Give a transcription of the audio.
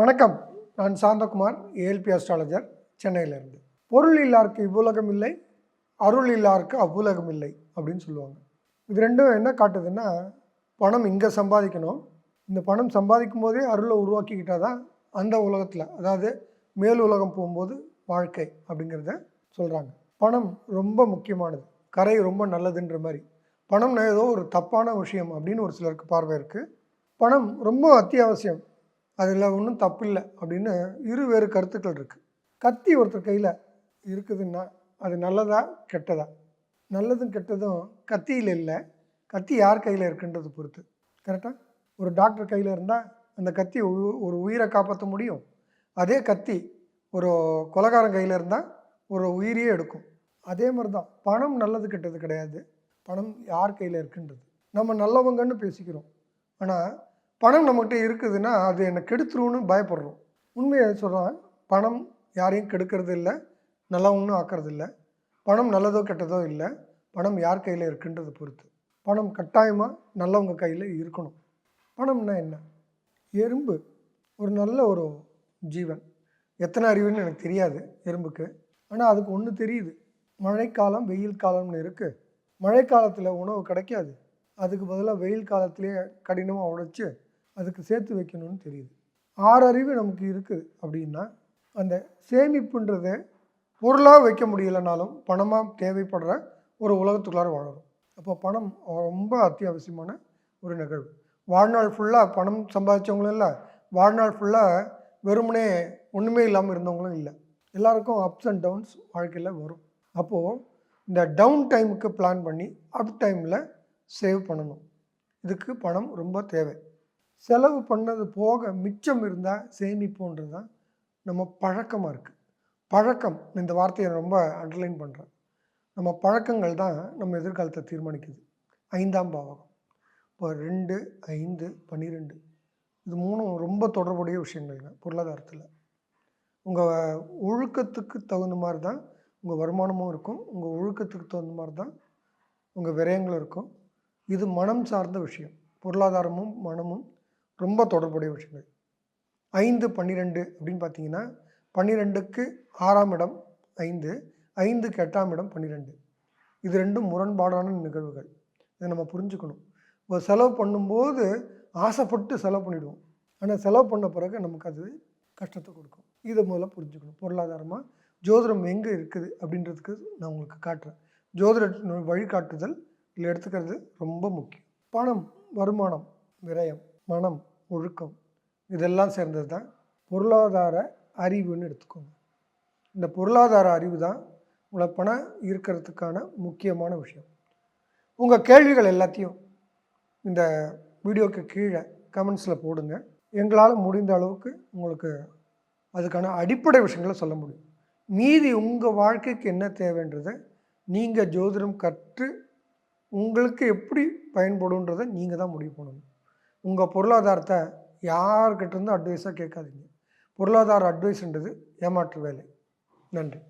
வணக்கம். நான் Santhakumar ALP astrologer சென்னையிலேருந்து. பொருள் இல்லாருக்கு இவ்வுலகம் இல்லை அருள் இல்லாருக்கு அவ்வுலகம் இல்லை அப்படின்னு சொல்லுவாங்க. இது ரெண்டும் என்ன காட்டுதுன்னா பணம் இங்கே சம்பாதிக்கணும். இந்த பணம் சம்பாதிக்கும் போதே அருளை உருவாக்கிக்கிட்டால் தான் அந்த உலகத்தில் அதாவது மேல் உலகம் போகும்போது வாழ்க்கை அப்படிங்கிறத சொல்கிறாங்க பணம் ரொம்ப முக்கியமானது. கரை ரொம்ப நல்லதுன்ற மாதிரி. பணம்னா ஏதோ ஒரு தப்பான விஷயம் அப்படின்னு ஒரு சிலருக்கு பார்வை இருக்குது பணம் ரொம்ப அத்தியாவசியம். அதில் ஒன்றும் தப்பில்லை அப்படின்னு இரு வேறு கருத்துக்கள் இருக்குது கத்தி ஒருத்தர் கையில் இருக்குதுன்னா அது நல்லதா கெட்டதா? நல்லதும் கெட்டதும் கத்தியில் இல்லை. கத்தி யார் கையில் இருக்குன்றது பொறுத்து. கரெக்டாக ஒரு டாக்டர் கையில் இருந்தால் அந்த கத்தி ஒரு- ஒரு உயிரை காப்பாற்ற முடியும். அதே கத்தி ஒரு கொலகாரன் கையில் இருந்தால் ஒரு உயிரையே எடுக்கும். அதே மாதிரி தான் பணம் நல்லது கெட்டது கிடையாது. பணம் யார் கையில் இருக்குன்றது? நம்ம நல்லவங்கன்னு பேசிக்கிறோம். ஆனால் பணம் நம்மகிட்ட இருக்குதுன்னா அது என்னை கெடுத்துருன்னு பயப்படுறோம். உண்மையை சொல்கிறேன் பணம் யாரையும் கெடுக்கிறது இல்லை. நல்லவங்கன்னு ஆக்கிறது இல்லை. பணம் நல்லதோ கெட்டதோ இல்லை. பணம் யார் கையில் இருக்குன்றது பொறுத்து. பணம் கட்டாயமாக நல்லவங்க கையில் இருக்கணும். பணம்னா என்ன? எறும்பு. ஒரு நல்ல ஒரு ஜீவன். எத்தனை அறிவுன்னு எனக்கு தெரியாது எறும்புக்கு. ஆனால் அதுக்கு ஒன்று தெரியுது. மழைக்காலம் வெயில் காலம்னு இருக்குது மழைக்காலத்தில் உணவு கிடைக்காது. அதுக்கு பதிலாக வெயில் காலத்திலே கடினமாக உழைச்சி அதுக்கு சேர்த்து வைக்கணும்னு தெரியுது. ஆறறிவு நமக்கு இருக்குது அப்படின்னா அந்த சேமிப்புன்றதை பொருளாக வைக்க முடியலைனாலும் பணமாக தேவைப்படுற ஒரு உலகத்துக்குள்ளார வாழணும் அப்போ பணம் ரொம்ப அத்தியாவசியமான ஒரு நிகழ்வு. வாழ்நாள் ஃபுல்லாக பணம் சம்பாதிச்சவங்களும் இல்லை. வாழ்நாள் ஃபுல்லாக வெறுமனே ஒன்றுமே இல்லாமல் இருந்தவங்களும் இல்லை. எல்லாருக்கும் அப்ஸ் அண்ட் டவுன்ஸ் வாழ்க்கையில் வரும். அப்போது இந்த டவுன் டைமுக்கு பிளான் பண்ணி அப் டைமில் சேவ் பண்ணணும். இதுக்கு பணம் ரொம்ப தேவை. செலவு பண்ணது போக மிச்சம் இருந்தால் சேமிப்போன்றது தான் நம்ம பழக்கமாக இருக்குது பழக்கம் இந்த வார்த்தையை ரொம்ப அண்டர்லைன் பண்ணுறேன் நம்ம பழக்கங்கள் தான் நம்ம எதிர்காலத்தை தீர்மானிக்குது. ஐந்தாம் பாவகம். இப்போ ரெண்டு ஐந்து பன்னிரெண்டு இது மூணும் ரொம்ப தொடர்புடைய விஷயங்கள்ங்க பொருளாதாரத்தில். உங்கள் ஒழுக்கத்துக்கு தகுந்த மாதிரி தான் உங்கள் வருமானமும் இருக்கும். உங்கள் ஒழுக்கத்துக்கு தகுந்த மாதிரி தான் உங்கள் விரயங்களும் இருக்கும். இது மனம் சார்ந்த விஷயம். பொருளாதாரமும் மனமும் ரொம்ப தொடர்புடைய விஷயங்கள். ஐந்து பன்னிரெண்டு அப்படின்னு பார்த்தீங்கன்னா பன்னிரெண்டுக்கு ஆறாம் இடம் ஐந்து ஐந்துக்கு எட்டாம் இடம் பன்னிரெண்டு. இது ரெண்டும் முரண்பாடான நிகழ்வுகள். இதை நம்ம புரிஞ்சுக்கணும். இப்போ செலவு பண்ணும்போது ஆசைப்பட்டு செலவு பண்ணிவிடுவோம் ஆனால் செலவு பண்ண பிறகு நமக்கு அது கஷ்டத்தை கொடுக்கும். இதை முதல்ல புரிஞ்சுக்கணும். பொருளாதாரமாக ஜோதிடம் எங்கே இருக்குது அப்படின்றதுக்கு நான் உங்களுக்கு காட்டுறேன். ஜோதிட வழிகாட்டுதல் இதில் எடுத்துக்கிறது ரொம்ப முக்கியம். பணம் வருமானம் விரயம் மனம் ஒழுக்கம் இதெல்லாம் சேர்ந்தது தான் பொருளாதார அறிவுன்னு எடுத்துக்கோங்க. இந்த பொருளாதார அறிவு தான் உங்களை பணம் இருக்கிறதுக்கான முக்கியமான விஷயம். உங்கள் கேள்விகள் எல்லாத்தையும் இந்த வீடியோக்கு கீழே கமெண்ட்ஸில் போடுங்க. எங்களால் முடிந்த அளவுக்கு உங்களுக்கு அதுக்கான அடிப்படை விஷயங்களை சொல்ல முடியும். மீதி உங்கள் வாழ்க்கைக்கு என்ன தேவைன்றதை நீங்கள் ஜோதிடம் கற்று உங்களுக்கு எப்படி பயன்படுன்றதை நீங்கள் தான் முடிவு பண்ணணும். உங்கள் பொருளாதாரத்தை யார்கிட்ட இருந்தும் அட்வைஸாக கேட்காதீங்க. பொருளாதார அட்வைஸ்ன்றது ஏமாற்று வேலை. நன்றி.